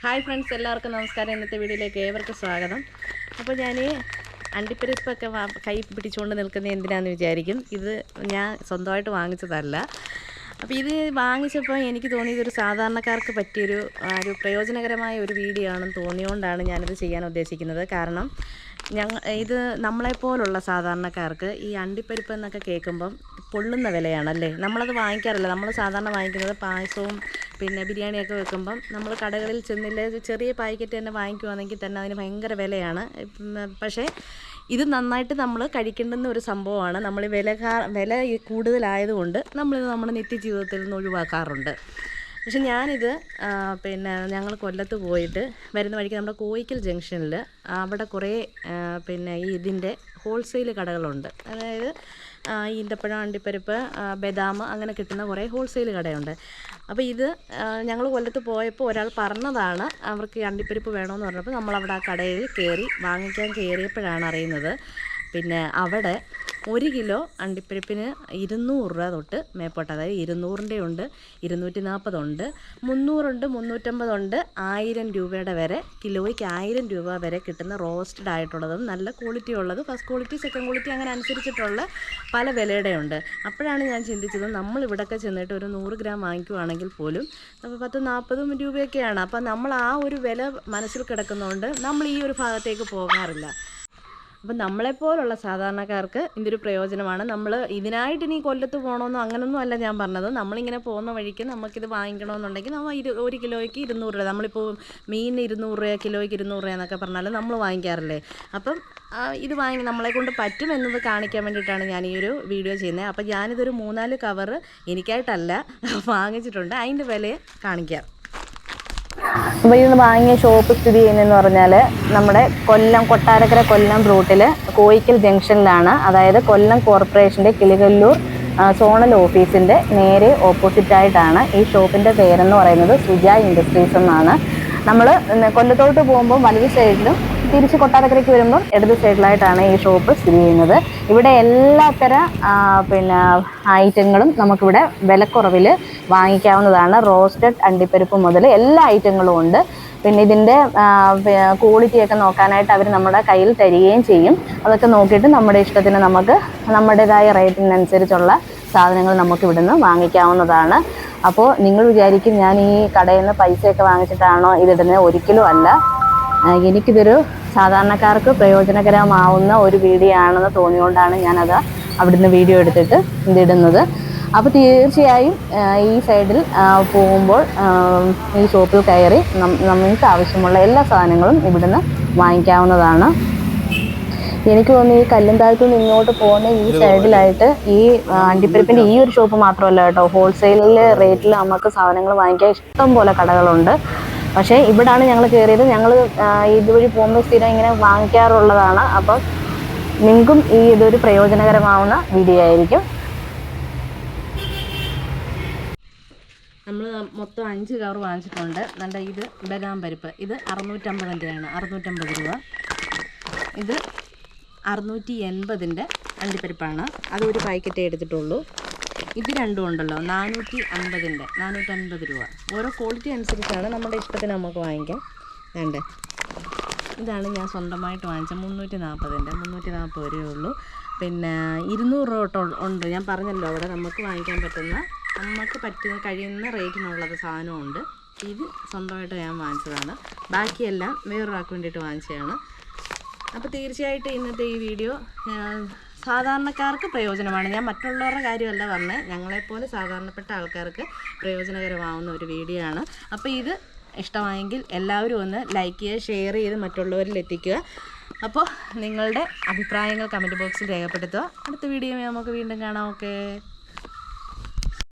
Hi friends എല്ലാവർക്കും നമസ്കാരം. ഇന്നത്തെ വീഡിയോയിലേക്ക് ഏവർക്കും സ്വാഗതം. അപ്പോൾ ഞാൻ അണ്ടിപ്പരിപ്പൊക്കെ കൈ പിടിച്ചുകൊണ്ട് നിൽക്കുന്നത് എന്തിനാന്ന് വിചാരിക്കും. ഇത് ഞാൻ സ്വന്തമായിട്ട് വാങ്ങിച്ചതല്ല. അപ്പോൾ ഇത് വാങ്ങിച്ചപ്പോൾ എനിക്ക് തോന്നിയത് ഒരു സാധാരണക്കാർക്ക് പറ്റിയൊരു ഒരു പ്രയോജനകരമായ ഒരു വീഡിയോ ആണെന്ന് തോന്നിയുകൊണ്ടാണ് ഞാനിത് ചെയ്യാൻ ഉദ്ദേശിക്കുന്നത്. കാരണം ഞങ്ങൾ ഇത് നമ്മളെപ്പോലുള്ള സാധാരണക്കാർക്ക് ഈ അണ്ടിപ്പരിപ്പ് എന്നൊക്കെ കേൾക്കുമ്പം പൊള്ളുന്ന വിലയാണല്ലേ? നമ്മളത് വാങ്ങിക്കാറില്ല. നമ്മൾ സാധാരണ വാങ്ങിക്കുന്നത് പായസവും പിന്നെ ബിരിയാണിയൊക്കെ വെക്കുമ്പം നമ്മൾ കടകളിൽ ചെന്നില്ല ചെറിയ പാക്കറ്റ് തന്നെ വാങ്ങിക്കുവാണെങ്കിൽ തന്നെ അതിന് ഭയങ്കര വിലയാണ്. പക്ഷേ ഇത് നന്നായിട്ട് നമ്മൾ കഴിക്കേണ്ടുന്ന ഒരു സംഭവമാണ്. നമ്മൾ വില കാ- വില കൂടുതലായതുകൊണ്ട് നമ്മളിത് നമ്മുടെ നിത്യജീവിതത്തിൽ നിന്ന് ഒഴിവാക്കാറുണ്ട്. പക്ഷെ ഞാനിത് പിന്നെ ഞങ്ങൾ കൊല്ലത്ത് പോയിട്ട് വരുന്ന വഴിക്ക് നമ്മുടെ കോയിക്കൽ ജംഗ്ഷനിൽ അവിടെ കുറേ പിന്നെ ഈ ഇതിന്റെ ഹോൾസെയിൽ കടകളുണ്ട്. അതായത് ഈന്തപ്പഴം അണ്ടിപ്പരിപ്പ് ബദാം അങ്ങനെ കിട്ടുന്ന കുറേ ഹോൾസെയിൽ കടയുണ്ട്. അപ്പോൾ ഇത് ഞങ്ങൾ കൊല്ലത്ത് പോയപ്പോൾ ഒരാൾ പറഞ്ഞതാണ് അവർക്ക് അണ്ടിപ്പരിപ്പ് വേണമെന്ന് പറഞ്ഞപ്പോൾ നമ്മളവിടെ ആ കടയിൽ കയറി വാങ്ങിക്കാൻ കയറിയപ്പോഴാണ് അറിയുന്നത്. പിന്നെ അവിടെ ഒരു കിലോ അണ്ടിപ്പരിപ്പിന് ഇരുന്നൂറ് രൂപ തൊട്ട് മേപ്പോട്ട്. അതായത് ഇരുന്നൂറിന്റെ ഉണ്ട് ഇരുന്നൂറ്റി നാൽപ്പതുണ്ട് മുന്നൂറുണ്ട് മുന്നൂറ്റമ്പതുണ്ട് ആയിരം രൂപയുടെ വരെ കിലോയ്ക്ക് ആയിരം രൂപ വരെ കിട്ടുന്ന റോസ്റ്റഡ് ആയിട്ടുള്ളതും നല്ല ക്വാളിറ്റി ഉള്ളത്. ഫസ്റ്റ് ക്വാളിറ്റി സെക്കൻഡ് ക്വാളിറ്റി അങ്ങനെ അനുസരിച്ചിട്ടുള്ള പല വിലയുടെ ഉണ്ട്. അപ്പോഴാണ് ഞാൻ ചിന്തിച്ചത് നമ്മൾ ഇവിടെയൊക്കെ ചെന്നിട്ട് ഒരു നൂറ് ഗ്രാം വാങ്ങിക്കുവാണെങ്കിൽ പോലും അപ്പോൾ പത്ത് നാൽപ്പതും രൂപയൊക്കെയാണ്. അപ്പോൾ നമ്മൾ ആ ഒരു വില മനസ്സിൽ കിടക്കുന്നതുകൊണ്ട് നമ്മൾ ഈ ഒരു ഭാഗത്തേക്ക് പോകാറില്ല. അപ്പം നമ്മളെപ്പോലുള്ള സാധാരണക്കാർക്ക് ഇതൊരു പ്രയോജനമാണ്. നമ്മൾ ഇതിനായിട്ട് ഇനി കൊല്ലത്ത് പോകണമെന്നോ അങ്ങനൊന്നും അല്ല ഞാൻ പറഞ്ഞത്. നമ്മളിങ്ങനെ പോകുന്ന വഴിക്ക് നമുക്കിത് വാങ്ങിക്കണമെന്നുണ്ടെങ്കിൽ നമ്മൾ ഇരു ഒരു കിലോയ്ക്ക് ഇരുന്നൂറ് രൂപ. നമ്മളിപ്പോൾ മീൻ ഇരുന്നൂറ് രൂപ കിലോയ്ക്ക് ഇരുന്നൂറ് രൂപ എന്നൊക്കെ പറഞ്ഞാൽ നമ്മൾ വാങ്ങിക്കാറില്ലേ? അപ്പം ഇത് വാങ്ങി നമ്മളെ കൊണ്ട് പറ്റും എന്നത് കാണിക്കാൻ വേണ്ടിയിട്ടാണ് ഞാൻ ഈ ഒരു വീഡിയോ ചെയ്യുന്നത് അപ്പം ഞാനിതൊരു മൂന്നാൽ കവറ് എനിക്കായിട്ടല്ല വാങ്ങിച്ചിട്ടുണ്ട്. അതിന്റെ വില കാണിക്കാം. അപ്പോൾ ഇത് വാങ്ങിയ ഷോപ്പ് സ്ഥിതി ചെയ്യുന്നതെന്ന് പറഞ്ഞാൽ നമ്മുടെ കൊല്ലം കൊട്ടാരക്കര കൊല്ലം റൂട്ടിൽ കോയിക്കൽ ജംഗ്ഷനിലാണ്. അതായത് കൊല്ലം കോർപ്പറേഷന്റെ കിളികല്ലൂർ സോണൽ ഓഫീസിന്റെ നേരെ ഓപ്പോസിറ്റ് ആയിട്ടാണ് ഈ ഷോപ്പിന്റെ പേരെന്ന് പറയുന്നത് സുജ ഇൻഡസ്ട്രീസ് എന്നാണ്. നമ്മൾ കൊല്ലത്തോട്ട് പോകുമ്പോൾ വലത് സൈഡിലും തിരിച്ച് കൊട്ടാരക്കരയ്ക്ക് വരുമ്പോൾ ഇടത് സൈഡിലായിട്ടാണ് ഈ ഷോപ്പ് സ്ഥിതി ചെയ്യുന്നത്. ഇവിടെ എല്ലാത്തര പിന്നെ ഐറ്റങ്ങളും നമുക്കിവിടെ വിലക്കുറവിൽ വാങ്ങിക്കാവുന്നതാണ്. റോസ്റ്റഡ് അണ്ടിപ്പരിപ്പ് മുതൽ എല്ലാ ഐറ്റങ്ങളും ഉണ്ട്. പിന്നെ ഇതിന്റെ ക്വാളിറ്റിയൊക്കെ നോക്കാനായിട്ട് അവർ നമ്മുടെ കയ്യിൽ തരികയും ചെയ്യും. അതൊക്കെ നോക്കിയിട്ട് നമ്മുടെ ഇഷ്ടത്തിന് നമുക്ക് നമ്മുടേതായ റേറ്റിനനുസരിച്ചുള്ള സാധനങ്ങൾ നമുക്ക് ഇവിടുന്ന് വാങ്ങിക്കാവുന്നതാണ്. അപ്പോൾ നിങ്ങൾ വിചാരിക്കും ഞാൻ ഈ കടയിൽ നിന്ന് പൈസയൊക്കെ വാങ്ങിച്ചിട്ടാണോ ഇതിടുന്നത് ഒരിക്കലും അല്ല. എനിക്കിതൊരു സാധാരണക്കാർക്ക് പ്രയോജനകരമാവുന്ന ഒരു വീഡിയോ ആണെന്ന് തോന്നിയുകൊണ്ടാണ് ഞാനത് അവിടുന്ന് വീഡിയോ എടുത്തിട്ട് ഇതിടുന്നത്. അപ്പോൾ തീർച്ചയായും ഈ സൈഡിൽ പോകുമ്പോൾ ഈ ഷോപ്പിൽ കയറി നമുക്ക് ആവശ്യമുള്ള എല്ലാ സാധനങ്ങളും ഇവിടുന്ന് വാങ്ങിക്കാവുന്നതാണ്. എനിക്ക് തോന്നുന്നു ഈ കല്ലുംതാഴത്തു നിന്ന് ഇങ്ങോട്ട് പോകുന്ന ഈ സൈഡിലായിട്ട് ഈ അണ്ടിപ്പരിപ്പിന്റെ ഈ ഒരു ഷോപ്പ് മാത്രമല്ല കേട്ടോ. ഹോൾസെയിലിൽ റേറ്റിൽ നമുക്ക് സാധനങ്ങൾ വാങ്ങിക്കാൻ ഇഷ്ടം പോലെ കടകളുണ്ട്. പക്ഷേ ഇവിടാണ് ഞങ്ങൾ കയറിയത്. ഞങ്ങൾ ഇതുവഴി പോകുമ്പോൾ സ്ഥിരം ഇങ്ങനെ വാങ്ങിക്കാറുള്ളതാണ്. അപ്പം നിങ്ങൾക്കും ഈ ഇതൊരു പ്രയോജനകരമാവുന്ന വീഡിയോ ആയിരിക്കും. നമ്മൾ മൊത്തം അഞ്ച് കവർ വാങ്ങിച്ചിട്ടുണ്ട്. നല്ല ഇത് ബദാം പരിപ്പ്. ഇത് അറുന്നൂറ്റമ്പതിന്റെയാണ് അറുന്നൂറ്റമ്പത് രൂപ. ഇത് അറുന്നൂറ്റി എൺപതിന്റെ അണ്ടിപ്പരിപ്പാണ്. അതൊരു പാക്കറ്റേ എടുത്തിട്ടുള്ളൂ. ഇത് രണ്ടും ഉണ്ടല്ലോ. നാനൂറ്റി അൻപതിന്റെ നാനൂറ്റൻപത് രൂപ. ഓരോ ക്വാളിറ്റി അനുസരിച്ചാണ് നമ്മുടെ ഇഷ്ടത്തിന് നമുക്ക് വാങ്ങിക്കാം. വേണ്ടേ ഇതാണ് ഞാൻ സ്വന്തമായിട്ട് വാങ്ങിച്ച മുന്നൂറ്റി നാൽപ്പതിന്റെ മുന്നൂറ്റി നാൽപ്പത് രൂപയേ ഉള്ളൂ. പിന്നെ ഇരുന്നൂറ് രൂപ തൊട്ട് ഉണ്ട്. ഞാൻ പറഞ്ഞല്ലോ അവിടെ നമുക്ക് വാങ്ങിക്കാൻ പറ്റുന്ന നമുക്ക് പറ്റുന്ന കഴിയുന്ന റേറ്റിനുള്ളത് സാധനമുണ്ട്. ഇത് സ്വന്തമായിട്ട് ഞാൻ വാങ്ങിച്ചതാണ്. ബാക്കിയെല്ലാം വേറൊരാൾക്ക് വേണ്ടിയിട്ട് വാങ്ങിച്ചതാണ്. അപ്പോൾ തീർച്ചയായിട്ടും ഇന്നത്തെ ഈ വീഡിയോ സാധാരണക്കാർക്ക് പ്രയോജനമാണ്. ഞാൻ മറ്റുള്ളവരുടെ കാര്യമല്ല പറഞ്ഞത് ഞങ്ങളെപ്പോലെ സാധാരണപ്പെട്ട ആൾക്കാർക്ക് പ്രയോജനകരമാവുന്ന ഒരു വീഡിയോ ആണ്. അപ്പോൾ ഇത് ഇഷ്ടമായെങ്കിൽ എല്ലാവരും ഒന്ന് ലൈക്ക് ചെയ്യുക ഷെയർ ചെയ്ത് മറ്റുള്ളവരിൽ എത്തിക്കുക. അപ്പോൾ നിങ്ങളുടെ അഭിപ്രായങ്ങൾ കമന്റ് ബോക്സിൽ രേഖപ്പെടുത്തുക. അടുത്ത വീഡിയോ നമുക്ക് വീണ്ടും കാണാം. ഓക്കെ